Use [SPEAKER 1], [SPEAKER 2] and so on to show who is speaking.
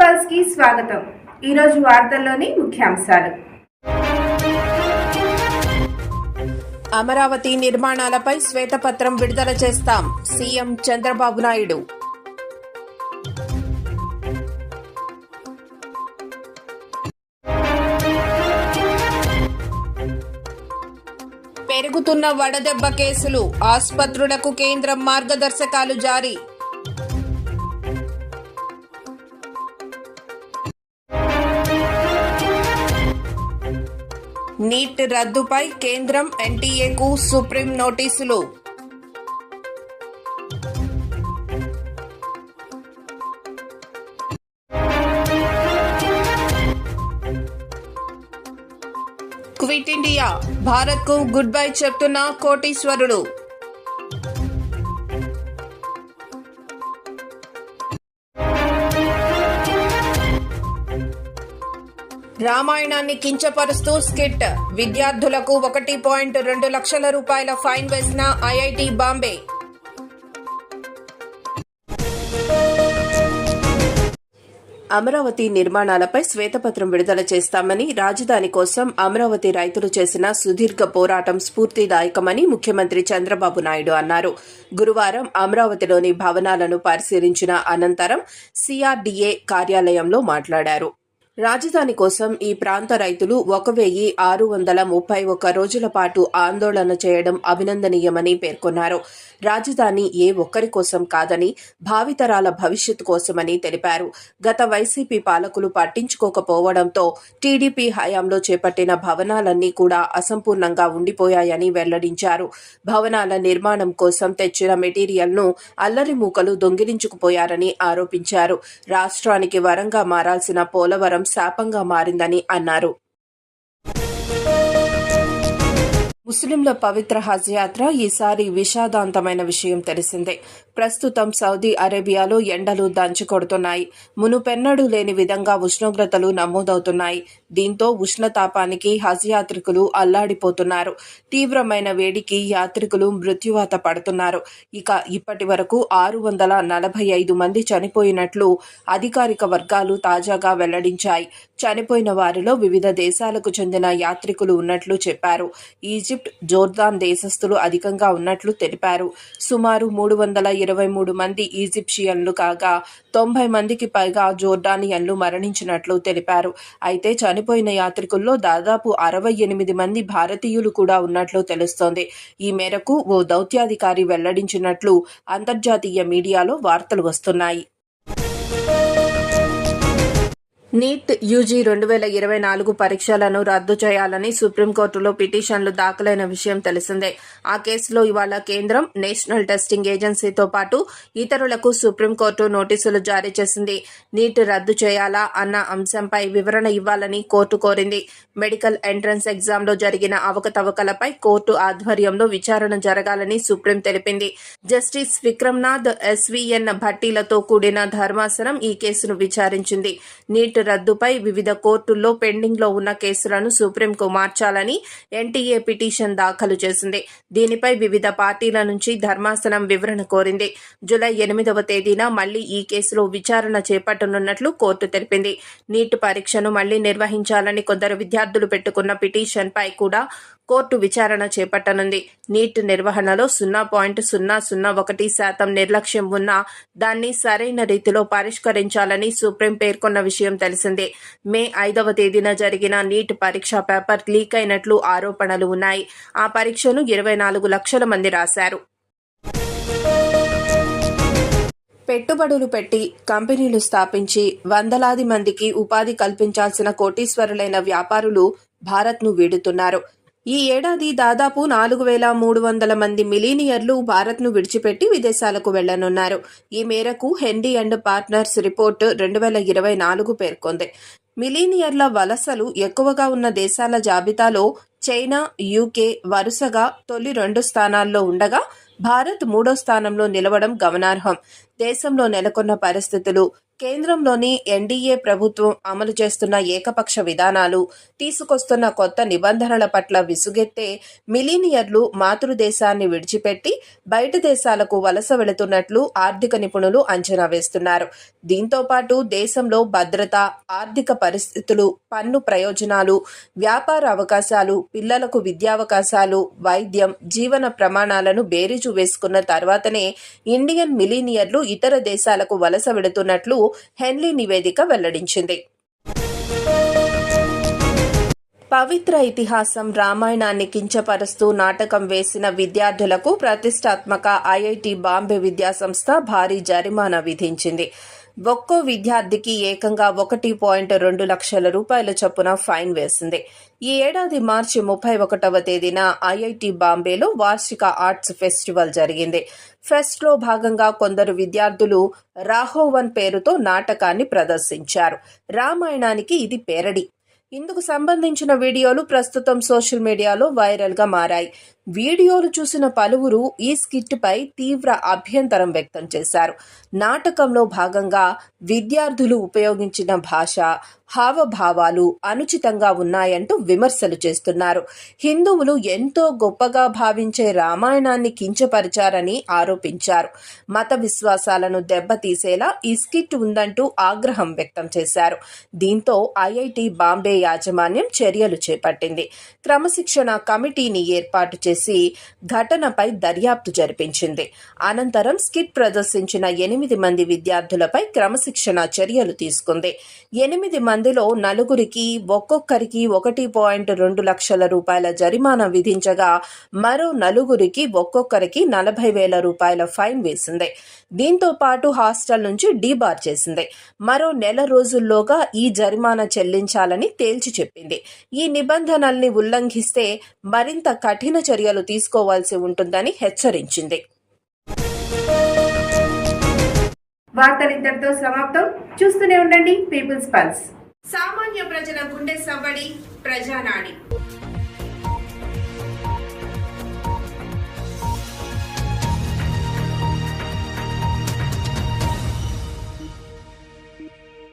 [SPEAKER 1] పల్స్కి స్వాగతం. ఈరోజు వార్తల్లోని ముఖ్యాంశాలు.
[SPEAKER 2] అమరావతి నిర్మాణాలపై శ్వేతపత్రం విడుదల చేస్తాం సీఎం చంద్రబాబు నాయుడు. పెరుగుతున్న వడదెబ్బ కేసులు. ఆసుపత్రులకు కేంద్రం మార్గదర్శకాలు జారీ. నీట్ రద్దుపై కేంద్రం ఎన్టీఏకు సుప్రీం నోటీసులు. క్విట్ ఇండియా భారత్కు గుడ్ బై చెప్తున్న కోటీశ్వరుడు. రామాయణాన్ని కించపరుస్తూ స్కిట్. విద్యార్థులకు ఒకటి పాయింట్ రెండు లక్షల రూపాయల ఫైన్ వేసిన ఐఐటి బాంబే. అమరావతి నిర్మాణాలపై శ్వేతపత్రం విడుదల చేస్తామని రాజధాని కోసం అమరావతి రైతులు చేసిన సుదీర్ఘ పోరాటం స్ఫూర్తిదాయకమని ముఖ్యమంత్రి చంద్రబాబు నాయుడు అన్నారు. గురువారం అమరావతిలోని భవనాలను పరిశీలించిన అనంతరం సిఆర్డీఏ కార్యాలయంలో మాట్లాడారు. రాజధాని కోసం ఈ ప్రాంత రైతులు ఒక వెయ్యి ఆరు వందల ముప్పై ఒక్క రోజుల పాటు ఆందోళన చేయడం అభినందనీయమని పేర్కొన్నారు. రాజధాని ఏ ఒక్కరి కోసం కాదని భావితరాల భవిష్యత్తు కోసమని తెలిపారు. గత వైసీపీ పాలకులు పట్టించుకోకపోవడంతో టీడీపీ హయాంలో చేపట్టిన భవనాలన్నీ కూడా అసంపూర్ణంగా ఉండిపోయాయని వెల్లడించారు. భవనాల నిర్మాణం కోసం తెచ్చిన మెటీరియల్ను అల్లరి మూకలు దొంగిలించుకుపోయారని ఆరోపించారు. రాష్ట్రానికి వరంగా మారాల్సిన పోలవరం శాపంగా మారిందని అన్నారు. ముస్లింల పవిత్ర హజ్ యాత్ర ఈసారి విషాదాంతమైన విషయం తెలిసిందే. ప్రస్తుతం సౌదీ అరేబియాలో ఎండలు దంచుకొడుతున్నాయి. మునుపెన్నడూ లేని విధంగా ఉష్ణోగ్రతలు నమోదవుతున్నాయి. దీంతో ఉష్ణతాపానికి హజ్ యాత్రికులు అల్లాడిపోతున్నారు. తీవ్రమైన వేడికి యాత్రికులు మృత్యువాత పడుతున్నారు. ఇక ఇప్పటి వరకు ఆరు వందల నలభై ఐదు మంది చనిపోయినట్లు అధికారిక వర్గాలు తాజాగా వెల్లడించాయి. చనిపోయిన వారిలో వివిధ దేశాలకు చెందిన యాత్రికులు ఉన్నట్లు చెప్పారు. ఈజిప్ట్ జోర్దాన్ దేశస్థులు అధికంగా ఉన్నట్లు తెలిపారు. సుమారు మూడు వందల ఇరవై మూడు మంది ఈజిప్షియన్లు కాగా తొంభై మందికి పైగా జోర్డానియన్లు మరణించినట్లు తెలిపారు. అయితే చనిపోయిన యాత్రికుల్లో దాదాపు అరవై ఎనిమిది మంది భారతీయులు కూడా ఉన్నట్లు తెలుస్తోంది. ఈ మేరకు ఓ దౌత్యాధికారి వెల్లడించినట్లు అంతర్జాతీయ మీడియాలో వార్తలు వస్తున్నాయి. నీట్ యూజీ రెండు వేల ఇరవై నాలుగు పరీక్షలను రద్దు చేయాలని సుప్రీంకోర్టులో పిటిషన్లు దాఖలైన విషయం తెలిసిందే. ఆ కేసులో ఇవాళ కేంద్రం నేషనల్ టెస్టింగ్ ఏజెన్సీతో పాటు ఇతరులకు సుప్రీంకోర్టు నోటీసులు జారీ చేసింది. నీట్ రద్దు చేయాలా అన్న అంశంపై వివరణ ఇవ్వాలని కోర్టు కోరింది. మెడికల్ ఎంట్రన్స్ ఎగ్జామ్లో జరిగిన అవకతవకలపై కోర్టు ఆధ్వర్యంలో విచారణ జరగాలని సుప్రీం తెలిపింది. జస్టిస్ విక్రమ్నాథ్ ఎస్వీఎన్ భట్టీలతో కూడిన ధర్మాసనం ఈ కేసును విచారించింది. నీట్ రద్దుపై వివిధ కోర్టుల్లో పెండింగ్లో ఉన్న కేసులను సుప్రీంకు మార్చాలని ఎన్టీఏ పిటిషన్ దాఖలు చేసింది. దీనిపై వివిధ పార్టీల నుంచి ధర్మాసనం వివరణ కోరింది. జూలై ఎనిమిదవ తేదీన మళ్ళీ ఈ కేసులో విచారణ చేపట్టనున్నట్లు కోర్టు తెలిపింది. నీట్ పరీక్షను మళ్ళీ నిర్వహించాలని కొందరు విద్యార్థులు పెట్టుకున్న పిటిషన్పై కూడా కోర్టు విచారణ చేపట్టనుంది. నీట్ నిర్వహణలో సున్నా పాయింట్ సున్నా సున్నా ఒకటి శాతం నిర్లక్ష్యం ఉన్నా దాన్ని సరైన రీతిలో పరిష్కరించాలని సుప్రీం పేర్కొన్న విషయం తెలిసిందే. మే ఐదవ తేదీన జరిగిన నీట్ పరీక్ష పేపర్ లీక్ అయినట్లు ఆరోపణలు ఉన్నాయి. ఆ పరీక్షను ఇరవై నాలుగు లక్షల మంది రాశారు. పెట్టుబడులు పెట్టి కంపెనీలు స్థాపించి వందలాది మందికి ఉపాధి కల్పించాల్సిన కోటీశ్వరులైన వ్యాపారులు భారత్ను వీడుతున్నారు. ఈ ఏడాది దాదాపు నాలుగు వేల మూడు వందల మంది మిలీనియర్లు భారత్ను విడిచిపెట్టి విదేశాలకు వెళ్ళనున్నారు. ఈ మేరకు హెండీ అండ్ పార్ట్నర్స్ రిపోర్ట్ రెండు వేల ఇరవై నాలుగు పేర్కొంది. మిలీనియర్ల వలసలు ఎక్కువగా ఉన్న దేశాల జాబితాలో చైనా యూకే వరుసగా తొలి రెండు స్థానాల్లో ఉండగా భారత్ మూడో స్థానంలో నిలవడం గమనార్హం. దేశంలో నెలకొన్న పరిస్థితులు కేంద్రంలోని ఎన్డీఏ ప్రభుత్వం అమలు చేస్తున్న ఏకపక్ష విధానాలు తీసుకొస్తున్న కొత్త నిబంధనల పట్ల విసుగెత్తే మిలీనియర్లు మాతృదేశాన్ని విడిచిపెట్టి బయట దేశాలకు వలస వెళుతున్నట్లు ఆర్థిక నిపుణులు అంచనా వేస్తున్నారు. దీంతో పాటు దేశంలో భద్రత ఆర్థిక పరిస్థితులు పన్ను ప్రయోజనాలు వ్యాపార అవకాశాలు పిల్లలకు విద్యావకాశాలు వైద్యం జీవన ప్రమాణాలను బేరీజు వేసుకున్న తర్వాతనే ఇండియన్ మిలీనియర్లు ఇతర దేశాలకు వలస వెళుతున్నట్లు హెన్లీ నివేదిక వెల్లడించింది. పవిత్ర ఇతిహాసం రామాయణాన్ని కించపరుస్తూ నాటకం వేసిన విద్యార్థులకు ప్రతిష్టాత్మక ఐఐటి బాంబే విద్యాసంస్థ భారీ జరిమానా విధించింది. ఒక్కో విద్యార్థికి ఏకంగా ఒకటి పాయింట్ రెండు లక్షల రూపాయల చొప్పున ఫైన్ వేసింది. ఈ ఏడాది మార్చి ముప్పై ఒకటవ తేదీన ఐఐటి బాంబేలో వార్షిక ఆర్ట్స్ ఫెస్టివల్ జరిగింది. ఫెస్ట్లో భాగంగా కొందరు విద్యార్థులు రాహోవన్ పేరుతో నాటకాన్ని ప్రదర్శించారు. రామాయణానికి ఇది పేరడి. ఇందుకు సంబంధించిన వీడియోలు ప్రస్తుతం సోషల్ మీడియాలో వైరల్గా మారాయి. వీడియోలు చూసిన పలువురు ఈ స్కిట్పై తీవ్ర అభ్యంతరం వ్యక్తం చేశారు. నాటకంలో భాగంగా విద్యార్థులు ఉపయోగించిన భాష హావభావాలు అనుచితంగా ఉన్నాయంటూ విమర్శలు చేస్తున్నారు. హిందువులు ఎంతో గొప్పగా భావించే రామాయణాన్ని కించపరిచారని ఆరోపించారు. మత విశ్వాసాలను దెబ్బతీసేలా ఈ స్కిట్ ఉందంటూ ఆగ్రహం వ్యక్తం చేశారు. దీంతో ఐఐటి బాంబే యాజమాన్యం చర్యలు చేపట్టింది. క్రమశిక్షణ కమిటీని ఏర్పాటు చేసి ఘటనపై దర్యాప్తు జరిపించింది. అనంతరం స్కిట్ ప్రదర్శించిన ఎనిమిది మంది విద్యార్థులపై క్రమశిక్షణ చర్యలు తీసుకుంది. ఎనిమిది మందిలో నలుగురికి ఒక్కొక్కరికి ఒకటి పాయింట్ రెండు లక్షల రూపాయల జరిమానా విధించగా మరో నలుగురికి ఒక్కొక్కరికి నలభై వేల రూపాయల ఫైన్ వేసింది. దీంతో పాటు హాస్టల్ నుంచి డీబార్ చేసింది. మరో నెల రోజుల్లోగా ఈ జరిమానా చెల్లించాలని తేల్చి చెప్పింది. ఈ నిబంధనల్ని ఉల్లంఘిస్తే మరింత కఠిన చర్య చర్యలు తీసుకోవాల్సి ఉంటుందని హెచ్చరించింది.
[SPEAKER 1] సమాప్తం. చూస్తూనే ఉండండి పీపుల్స్ పల్స్. సామాన్య ప్రజల గుండె సవ్వడి ప్రజానాడి.